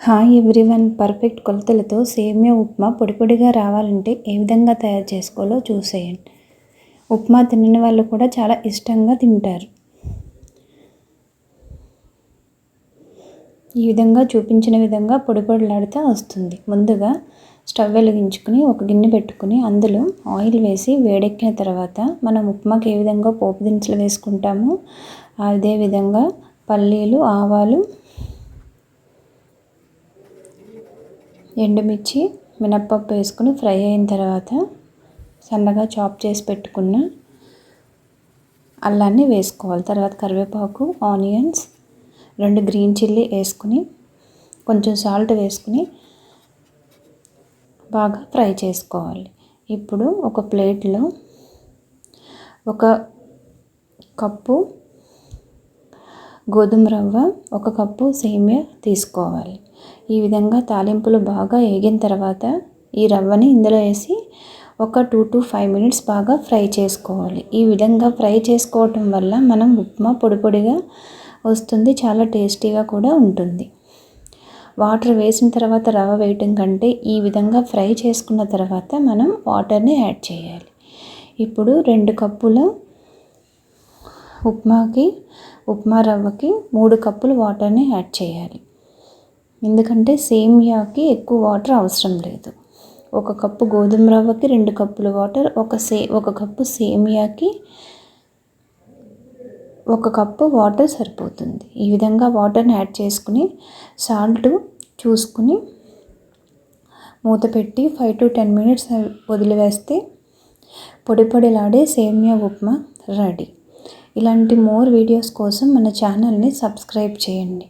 Hi everyone. Perfect కొలతలతో సేమియా ఉప్మా పొడి పొడిగా రావాలంటే ఏ విధంగా తయారు చేసుకోవాలో చూసేయండి. ఉప్మా తినని వాళ్ళు కూడా చాలా ఇష్టంగా తింటారు. ఈ విధంగా చూపించిన విధంగా పొడి పొడిలాడితే వస్తుంది. ముందుగా స్టవ్ వెలిగించుకుని ఒక గిన్నె పెట్టుకుని అందులో ఆయిల్ వేసి వేడెక్కిన తర్వాత మనం ఉప్మాకి ఏ విధంగా పోపు దినుసులు వేసుకుంటామో అదే విధంగా పల్లీలు ఆవాలు ఎండుమిర్చి మినప్పప్పు వేసుకుని ఫ్రై అయిన తర్వాత సన్నగా చాప్ చేసి పెట్టుకున్న అల్లాన్ని వేసుకోవాలి. తర్వాత కరివేపాకు ఆనియన్స్ రెండు గ్రీన్ చిల్లీ వేసుకుని కొంచెం సాల్ట్ వేసుకుని బాగా ఫ్రై చేసుకోవాలి. ఇప్పుడు ఒక ప్లేట్లో ఒక కప్పు గోధుమ రవ్వ ఒక కప్పు సేమియా తీసుకోవాలి. ఈ విధంగా తాలింపులు బాగా వేగిన తర్వాత ఈ రవ్వని ఇందులో వేసి ఒక టూ టు ఫైవ్ మినిట్స్ బాగా ఫ్రై చేసుకోవాలి. ఈ విధంగా ఫ్రై చేసుకోవటం వల్ల మనం ఉప్మా పొడి పొడిగా వస్తుంది చాలా టేస్టీగా కూడా ఉంటుంది. వాటర్ వేసిన తర్వాత రవ్వ వేయటం కంటే ఈ విధంగా ఫ్రై చేసుకున్న తర్వాత మనం వాటర్ని యాడ్ చేయాలి. ఇప్పుడు రెండు కప్పుల ఉప్మాకి ఉప్మా రవ్వకి మూడు కప్పులు వాటర్ని యాడ్ చేయాలి. ఎందుకంటే సేమియాకి ఎక్కువ వాటర్ అవసరం లేదు. ఒక కప్పు గోధుమ రవ్వకి రెండు కప్పులు వాటర్ ఒక సే ఒక కప్పు సేమియాకి ఒక కప్పు వాటర్ సరిపోతుంది. ఈ విధంగా వాటర్ని యాడ్ చేసుకుని సాల్ట్ చూసుకుని మూత పెట్టి ఫైవ్ టు టెన్ మినిట్స్ వదిలివేస్తే పొడి పొడిలాడే సేమియా ఉప్మా రెడీ. ఇలాంటి మోర్ వీడియోస్ కోసం మన ఛానల్ని సబ్స్క్రైబ్ చేయండి.